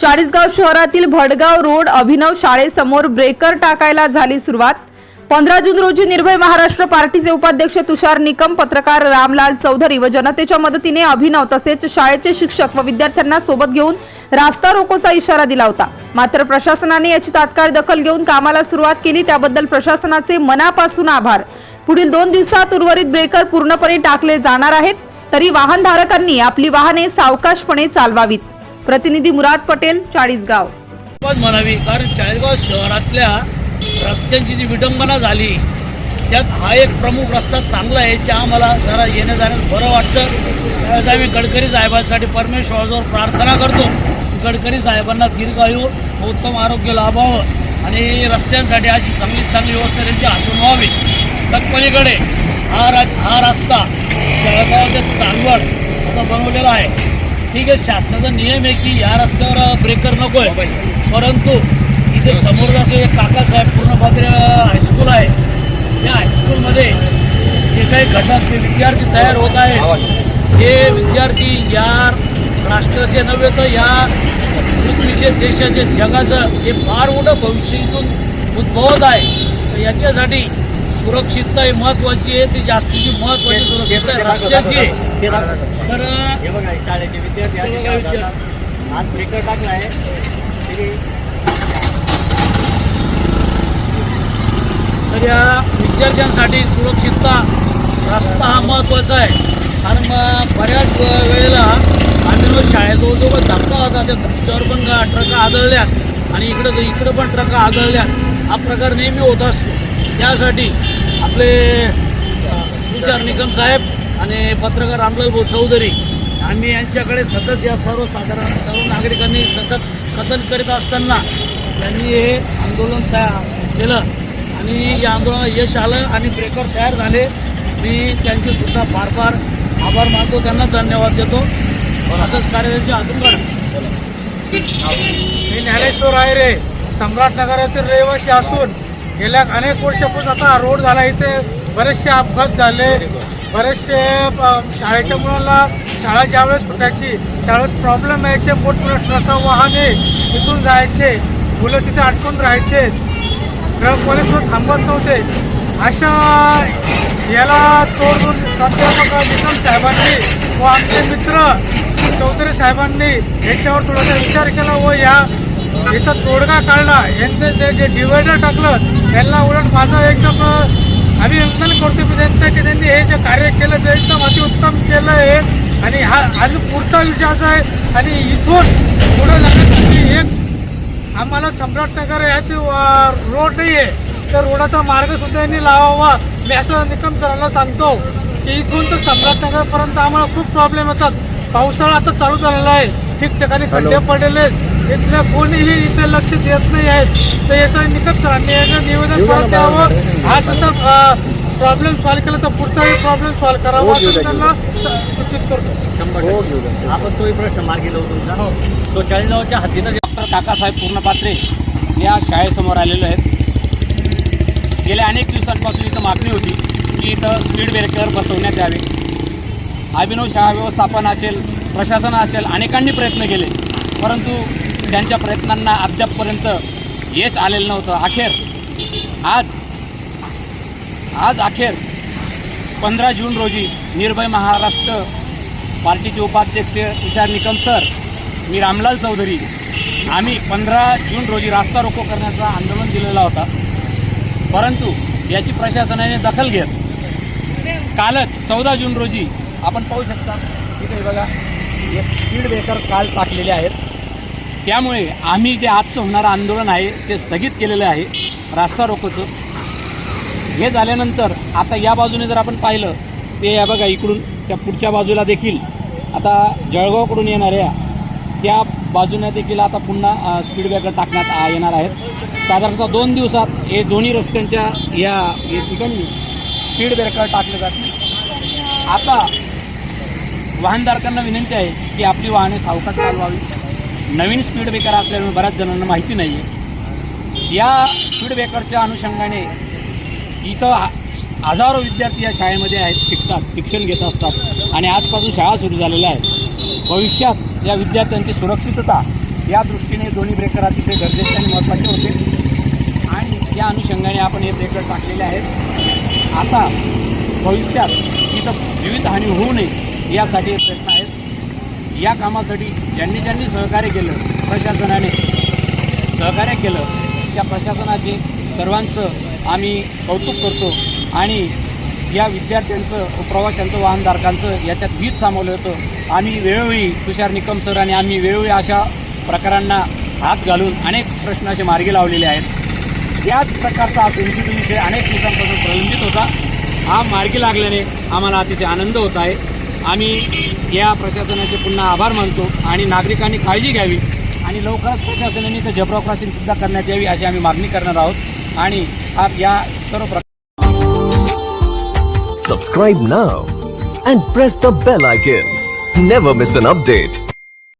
चाळीसगाव शहरातील भडगाव रोड अभिनव शाळेसमोर ब्रेकर टाकायला झाली सुरुवात. पंधरा जून रोजी निर्भय महाराष्ट्र पार्टीचे उपाध्यक्ष तुषार निकम पत्रकार रामलाल चौधरी व जनतेच्या मदतीने अभिनव तसेच शाळेचे शिक्षक व विद्यार्थ्यांना सोबत घेऊन रास्ता रोकोचा इशारा दिला होता. मात्र प्रशासनाने याची तात्काळ दखल घेऊन कामाला सुरुवात केली त्याबद्दल प्रशासनाचे मनापासून आभार. पुढील दोन दिवसात उर्वरित ब्रेकर पूर्णपणे टाकले जाणार आहेत तरी वाहनधारकांनी आपली वाहने सावकाशपणे चालवावीत. प्रतिनिधी मुराद पटेल चाळीसगाव. म्हणावी कारण चाळीसगाव शहरातल्या रस्त्यांची जी विडंबना झाली त्यात हा एक प्रमुख रस्ता चांगला आहे जे आम्हाला जरा येण्या जाण्यास बरं वाटतं. त्यावेळेस आम्ही गडकरी साहेबांसाठी परमेश्वराजवळ प्रार्थना करतो. गडकरी साहेबांना दीर्घायू उत्तम आरोग्य लाभावं आणि रस्त्यांसाठी अशी चांगली चांगली व्यवस्था त्यांची हातून व्हावी. तत्पलीकडे हा रा हा रस्ता जळगाव ते चांदवड असा बनवलेला आहे. ठीक आहे शासनाचा नियम आहे की या रस्त्यावर ब्रेकर नको आहे परंतु इथे समोर जसं एक काकासाहेब पूर्णपात्र हायस्कूल आहे. या हायस्कूलमध्ये जे काही घटक ते विद्यार्थी तयार होत आहेत हे विद्यार्थी या राष्ट्राचे नव्हे तर या पृथ्वीचे देशाचे जगाचं हे फार मोठं भविष्य इथून उद्भवत आहे. तर याच्यासाठी सुरक्षितता ही महत्त्वाची आहे ती जास्तीची महत्त्वाची सुरक्षितता रस्त्याची आहे. तर हे बघा शाळेचे विद्यार्थी आज ब्रेकर टाकला आहे. तरी या विद्यार्थ्यांसाठी सुरक्षितता रस्ता हा महत्त्वाचा आहे. कारण मग बऱ्याच वेळेला आम्ही रोज शाळेत होतो पण धक्का होता. त्या धक्क्यावर पण ट्रका आदळल्यात. आणि इकडं इकडं पण ट्रका आदळल्यात. हा प्रकार नेहमी होत असतो. त्यासाठी आपले तुषार निकम साहेब आणि पत्रकार रामलाल भाऊ चौधरी आम्ही यांच्याकडे सतत या सर्वसाधारण सर्व नागरिकांनी सतत कथन करीत असताना त्यांनी हे आंदोलन तयार केलं आणि या आंदोलनात यश आलं आणि ब्रेकर तयार झाले. मी त्यांचे सुद्धा फार फार आभार मानतो. त्यांना धन्यवाद देतो. असंच कार्यालयाचे अजून मी ज्ञानेश्वर आहे रे. सम्राटनगरातील रहिवासी असून गेल्या अनेक वर्षापूर्वी आता रोड झाला. इथे बरेचसे अपघात झाले. बरेचसे शाळेच्या मुलांना शाळा ज्यावेळेस सुटायची त्यावेळेस प्रॉब्लेम यायचे. मोठमोठ्या ट्रका वाहने तिथून जायचे. मुलं तिथे अडकून राहायचे. ट्रक पोलीसवर थांबत नव्हते. अशा याला तोडून प्राध्यापक निकम साहेबांनी व आमचे मित्र चौधरी साहेबांनी याच्यावर थोडासा विचार केला व या याचा तोडगा काढला. यांचं जे जे डिवायडर टाकलं यांना उलट माझं एकदम अ, अभिनंदन करतो मी त्यांचं की त्यांनी हे जे कार्य केलं ते एकदम अतिउत्तम केलं आहे. आणि हा अजून पुढचा विषय असा आहे. आणि इथून पुढे जाण्यासाठी एक आम्हाला सम्राटनगर याचे रोड नाही आहे. तर रोडाचा मार्ग सुद्धा यांनी लावावा. मी असं निकम सरांना सांगतो की इथून तर सम्राटनगरपर्यंत आम्हाला खूप प्रॉब्लेम येतात. पावसाळा आता चालू झालेला आहे. ठिकठिकाणी खड्डे पडलेले आहेत इथल्या कोणीही इथे लक्ष देत नाही आहेत. तर याचं निकम सरांनी याचं निवेदन परत द्यावं हा जसा प्रॉब्लेम सॉल्व्ह केला तर पुढचाही प्रॉब्लेम सॉल्व्ह करावा असं त्यांना सूचित करतो. शंभर टक्के. आपण तोही प्रश्न मार्गी लावू तुमचा. तो चाळीसगावच्या हद्दीनं डॉक्टर काकासाहेब पूर्णपात्रे या शाळेसमोर आलेलो आहेत. गेल्या अनेक दिवसांपासून इथं मागणी होती की इथं स्पीड ब्रेकर बसवण्यात यावे. अभिनव शाळा व्यवस्थापन असेल प्रशासन असेल अनेकांनी प्रयत्न केले. परंतु त्यांच्या प्रयत्नांना अद्यापपर्यंत यश आलेलं नव्हतं. अखेर आज आज अखेर पंधरा जून रोजी निर्भय महाराष्ट्र पार्टीचे उपाध्यक्ष तुषार निकम सर मी रामलाल चौधरी आम्ही पंधरा जून रोजी रास्ता रोको करण्याचा आंदोलन दिलेला होता. परंतु याची प्रशासनाने दखल घेत कालच चौदा जून रोजी आपण पाहू शकता इथे बघा हे स्पीड ब्रेकर काल टाकलेले आहेत. त्यामुळे आम्ही जे आजचं होणारं आंदोलन आहे ते स्थगित केलेलं आहे. रास्ता रोकोचं. हे झाल्यानंतर आता या बाजूने जर आपण पाहिलं ते या बघा इकडून त्या पुढच्या बाजूला देखील. आता जळगावकडून येणाऱ्या त्या बाजूने देखील आता पुन्हा स्पीड ब्रेकर टाकण्यात आ- येणार आहेत. साधारणतः दोन दिवसात हे दोन्ही रस्त्यांच्या या या ठिकाणी स्पीड ब्रेकर टाकले जातील आता वाहनधारकांना विनंती आहे की आपली वाहने सावकाश चालवावी नवीन स्पीड ब्रेकर असल्यामुळे बऱ्याच जणांना माहिती नाही आहे या स्पीड ब्रेकरच्या अनुषंगाने इथं हजारो विद्यार्थी या शाळेमध्ये आहेत शिकतात शिक्षण घेत असतात आणि आजपासून शाळा सुरू झालेल्या आहेत. भविष्यात या विद्यार्थ्यांची सुरक्षितता या दृष्टीने दोन्ही ब्रेकर अतिशय गरजेचे आणि महत्त्वाचे होते. आणि या अनुषंगाने आपण हे ब्रेकर टाकलेले आहेत. आता भविष्यात इथं जीवितहानी होऊ नये यासाठी प्रयत्न या कामासाठी ज्यांनी ज्यांनी सहकार्य केलं प्रशासनाने सहकार्य केलं त्या प्रशासनाचे सर्वांचं आम्ही कौतुक करतो आणि या विद्यार्थ्यांचं व प्रवाशांचं वाहनधारकांचं याच्यात वीज सामावलं होतं. आम्ही वेळोवेळी तुषार निकम सर आणि आम्ही वेळोवेळी अशा प्रकारांना हात घालून अनेक प्रश्न असे मार्गी लावलेले आहेत. याच प्रकारचा हा सेन्सिटिव्ह विषय अनेक दिवसांपासून प्रलंबित होता. हा मार्गी लागल्याने आम्हाला अतिशय आनंद होत आहे. आम्ही या प्रशासनाचे पुन्हा आभार मानतो आणि नागरिकांनी काळजी घ्यावी आणि लवकरच प्रशासनाने तर झेब्रा क्रॉसिंगसुद्धा करण्यात यावी अशी आम्ही मागणी करणार आहोत. आणि हा या सर्व प्रकार subscribe now and press the bell icon never miss an update